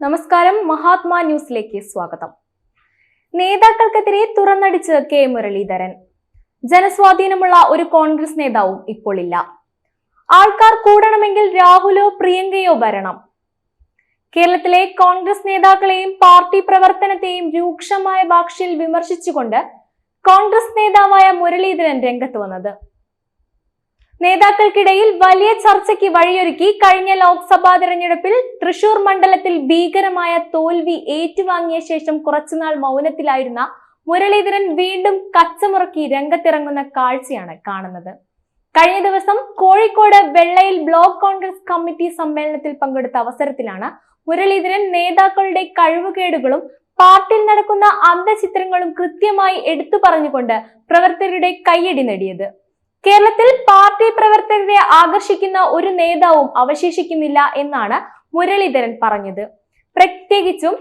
നമസ്കാരം. മഹാത്മാ ന്യൂസിലേക്ക് സ്വാഗതം. നേതാക്കൾക്കെതിരെ തുറന്നടിച്ച് കെ. മുരളീധരൻ. ജനസ്വാധീനമുള്ള ഒരു കോൺഗ്രസ് നേതാവും ഇപ്പോൾ ഇല്ല. ആൾക്കാർ കൂടണമെങ്കിൽ രാഹുലോ പ്രിയങ്കയോ വരണം കേരളത്തിലെ കോൺഗ്രസ് നേതാക്കളെയും പാർട്ടി പ്രവർത്തനത്തെയും രൂക്ഷമായ ഭാഷയിൽ വിമർശിച്ചുകൊണ്ട് കോൺഗ്രസ് നേതാവായ മുരളീധരൻ രംഗത്ത് വന്നത്. നേതാക്കൾക്കിടയിൽ വലിയ ചർച്ചയ്ക്ക് വഴിയൊരുക്കി കഴിഞ്ഞ ലോക്സഭാ തെരഞ്ഞെടുപ്പിൽ തൃശൂർ മണ്ഡലത്തിൽ ഭീകരമായ തോൽവി ഏറ്റുവാങ്ങിയ ശേഷം കുറച്ചുനാൾ മൗനത്തിലായിരുന്ന മുരളീധരൻ വീണ്ടും കച്ചമുറക്കി രംഗത്തിറങ്ങുന്ന കാഴ്ചയാണ് കാണുന്നത്. കഴിഞ്ഞ ദിവസം കോഴിക്കോട് വെള്ളയിൽ ബ്ലോക്ക് കോൺഗ്രസ് കമ്മിറ്റി സമ്മേളനത്തിൽ പങ്കെടുത്ത അവസരത്തിലാണ് മുരളീധരൻ നേതാക്കളുടെ കഴിവുകേടുകളും പാർട്ടിയിൽ നടക്കുന്ന അന്തചിത്രങ്ങളും കൃത്യമായി എടുത്തു പറഞ്ഞുകൊണ്ട് പ്രവർത്തകരുടെ കയ്യടി നേടിയത്. കേരളത്തിൽ പാർട്ടി പ്രവർത്തകരെ ആകർഷിക്കുന്ന ഒരു നേതാവും അവശേഷിക്കുന്നില്ല എന്നാണ് മുരളീധരൻ പറഞ്ഞത്. പ്രത്യേകിച്ചും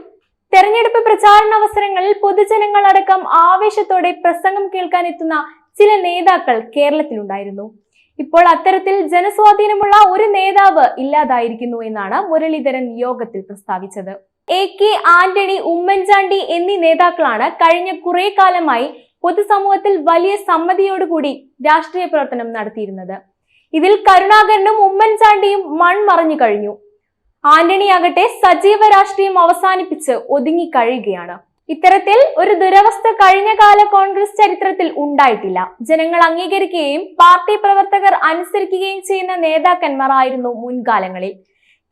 തെരഞ്ഞെടുപ്പ് പ്രചാരണ അവസരങ്ങളിൽ പൊതുജനങ്ങൾ അടക്കം ആവേശത്തോടെ പ്രസംഗം കേൾക്കാൻ എത്തുന്ന ചില നേതാക്കൾ കേരളത്തിലുണ്ടായിരുന്നു. ഇപ്പോൾ അത്തരത്തിൽ ജനസ്വാധീനമുള്ള ഒരു നേതാവ് ഇല്ലാതായിരിക്കുന്നു എന്നാണ് മുരളീധരൻ യോഗത്തിൽ പ്രസ്താവിച്ചത്. എ കെ ആന്റണി ഉമ്മൻചാണ്ടി എന്നീ നേതാക്കളാണ് കഴിഞ്ഞ കുറെ കാലമായി പൊതുസമൂഹത്തിൽ വലിയ സമ്മതിയോടുകൂടി രാഷ്ട്രീയ പ്രവർത്തനം നടത്തിയിരുന്നത്. ഇതിൽ കരുണാകരനും ഉമ്മൻചാണ്ടിയും മൺമറഞ്ഞു കഴിഞ്ഞു. ആന്റണിയാകട്ടെ സജീവ രാഷ്ട്രീയം അവസാനിപ്പിച്ച് ഒതുങ്ങി കഴിയുകയാണ്. ഇത്തരത്തിൽ ഒരു ദുരവസ്ഥ കഴിഞ്ഞകാല കോൺഗ്രസ് ചരിത്രത്തിൽ ഉണ്ടായിട്ടില്ല. ജനങ്ങൾ അംഗീകരിക്കുകയും പാർട്ടി പ്രവർത്തകർ അനുസരിക്കുകയും ചെയ്യുന്ന നേതാക്കന്മാർ ആയിരുന്നു മുൻകാലങ്ങളിൽ.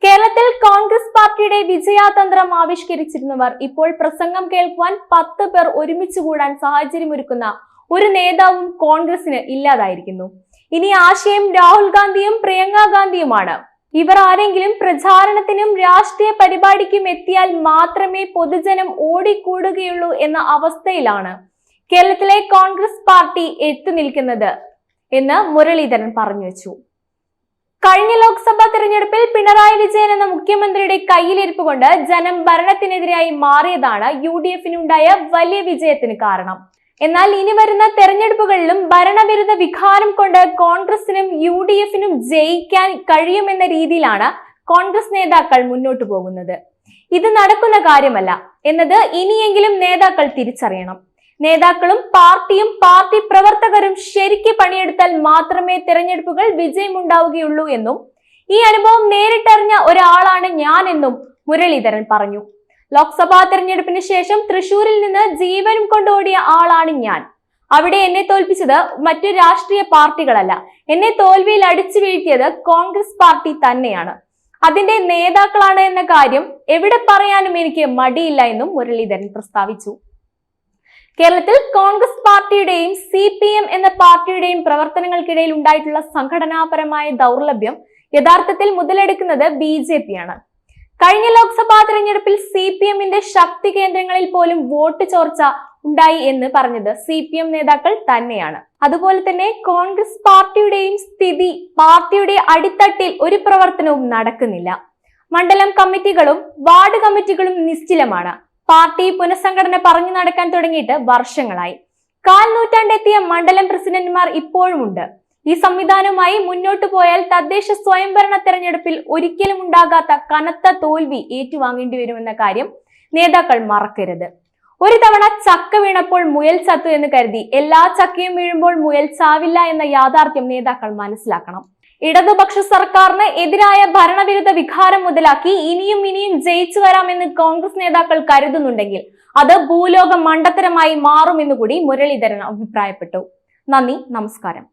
കേരളത്തിൽ കോൺഗ്രസ് പാർട്ടിയുടെ വിജയാതന്ത്രം ആവിഷ്കരിച്ചിരുന്നവർ ഇപ്പോൾ പ്രസംഗം കേൾക്കുവാൻ പത്ത് പേർ ഒരുമിച്ച് കൂടാൻ സാഹചര്യമൊരുക്കുന്ന ഒരു നേതാവും കോൺഗ്രസിന് ഇല്ലാതായിരിക്കുന്നു. ഇനി ആശയം രാഹുൽ ഗാന്ധിയും പ്രിയങ്ക ഗാന്ധിയുമാണ്. ഇവർ ആരെങ്കിലും പ്രചാരണത്തിനും രാഷ്ട്രീയ പരിപാടിക്കും എത്തിയാൽ മാത്രമേ പൊതുജനം ഓടിക്കൂടുകയുള്ളൂ എന്ന അവസ്ഥയിലാണ് കേരളത്തിലെ കോൺഗ്രസ് പാർട്ടി എത്തി നിൽക്കുന്നത് എന്ന് മുരളീധരൻ പറഞ്ഞു വെച്ചു. കഴിഞ്ഞ ലോക്സഭാ തെരഞ്ഞെടുപ്പിൽ പിണറായി വിജയൻ എന്ന മുഖ്യമന്ത്രിയുടെ കയ്യിലിരിപ്പ് കൊണ്ട് ജനം ഭരണത്തിനെതിരായി മാറിയതാണ് യു ഡി എഫിനുണ്ടായ വലിയ വിജയത്തിന് കാരണം. എന്നാൽ ഇനി വരുന്ന തെരഞ്ഞെടുപ്പുകളിലും ഭരണവിരുദ്ധ വികാരം കൊണ്ട് കോൺഗ്രസിനും യു ഡി എഫിനും ജയിക്കാൻ കഴിയുമെന്ന രീതിയിലാണ് കോൺഗ്രസ് നേതാക്കൾ മുന്നോട്ടു പോകുന്നത്. ഇത് നടക്കുന്ന കാര്യമല്ല. എന്നത് ഇനിയെങ്കിലും നേതാക്കൾ തിരിച്ചറിയണം. നേതാക്കളും പാർട്ടിയും പാർട്ടി പ്രവർത്തകരും ശരിക്ക് പണിയെടുത്താൽ മാത്രമേ തിരഞ്ഞെടുപ്പുകൾ വിജയമുണ്ടാവുകയുള്ളൂ എന്നും ഈ അനുഭവം നേരിട്ടറിഞ്ഞ ഒരാളാണ് ഞാൻ എന്നും മുരളീധരൻ പറഞ്ഞു. ലോക്സഭാ തെരഞ്ഞെടുപ്പിന് ശേഷം തൃശൂരിൽ നിന്ന് ജീവനും കൊണ്ടോടിയ ആളാണ് ഞാൻ. അവിടെ എന്നെ തോൽപ്പിച്ചത് മറ്റു രാഷ്ട്രീയ പാർട്ടികളല്ല. എന്നെ തോൽവിയിൽ അടിച്ചു വീഴ്ത്തിയത് കോൺഗ്രസ് പാർട്ടി തന്നെയാണ്. അതിന്റെ നേതാക്കളാണ് എന്ന കാര്യം എവിടെ പറയാനും എനിക്ക് മടിയില്ല എന്നും മുരളീധരൻ പ്രസ്താവിച്ചു. കേരളത്തിൽ കോൺഗ്രസ് പാർട്ടിയുടെയും സി പി എം എന്ന പാർട്ടിയുടെയും പ്രവർത്തനങ്ങൾക്കിടയിൽ ഉണ്ടായിട്ടുള്ള സംഘടനാപരമായ ദൗർലഭ്യം യഥാർത്ഥത്തിൽ മുതലെടുക്കുന്നത് ബി ജെ പി ആണ്. കഴിഞ്ഞ ലോക്സഭാ തെരഞ്ഞെടുപ്പിൽ സി പി എമ്മിന്റെ ശക്തി കേന്ദ്രങ്ങളിൽ പോലും വോട്ട് ചോർച്ച ഉണ്ടായി എന്ന് പറഞ്ഞത് സി പി എം നേതാക്കൾ തന്നെയാണ്. അതുപോലെ തന്നെ കോൺഗ്രസ് പാർട്ടിയുടെയും സ്ഥിതി പാർട്ടിയുടെ അടിത്തട്ടിൽ ഒരു പ്രവർത്തനവും നടക്കുന്നില്ല. മണ്ഡലം കമ്മിറ്റികളും വാർഡ് കമ്മിറ്റികളും നിശ്ചലമാണ്. പാർട്ടി പുനഃസംഘടന പറഞ്ഞു നടക്കാൻ തുടങ്ങിയിട്ട് വർഷങ്ങളായി. കാൽ നൂറ്റാണ്ടെത്തിയ മണ്ഡലം പ്രസിഡന്റുമാർ ഇപ്പോഴുമുണ്ട്. ഈ സംവിധാനവുമായി മുന്നോട്ടു പോയാൽ തദ്ദേശ സ്വയംഭരണ തെരഞ്ഞെടുപ്പിൽ ഒരിക്കലും ഉണ്ടാകാത്ത കനത്ത തോൽവി ഏറ്റുവാങ്ങേണ്ടി വരുമെന്ന കാര്യം നേതാക്കൾ മറക്കരുത്. ഒരു തവണ ചക്ക വീണപ്പോൾ മുയൽ ചത്തു എന്ന് കരുതി എല്ലാ ചക്കയും വീഴുമ്പോൾ മുയൽ ചാവില്ല എന്ന യാഥാർത്ഥ്യം നേതാക്കൾ മനസ്സിലാക്കണം. ഇടതുപക്ഷ സർക്കാരിന് എതിരായ ഭരണവിരുദ്ധ വികാരം മുതലാക്കി ഇനിയും ഇനിയും ജയിച്ചു വരാമെന്ന് കോൺഗ്രസ് നേതാക്കൾ കരുതുന്നുണ്ടെങ്കിൽ അത് ഭൂലോക മണ്ടത്തരമായി മാറുമെന്നുകൂടി മുരളീധരൻ അഭിപ്രായപ്പെട്ടു. നന്ദി നമസ്കാരം.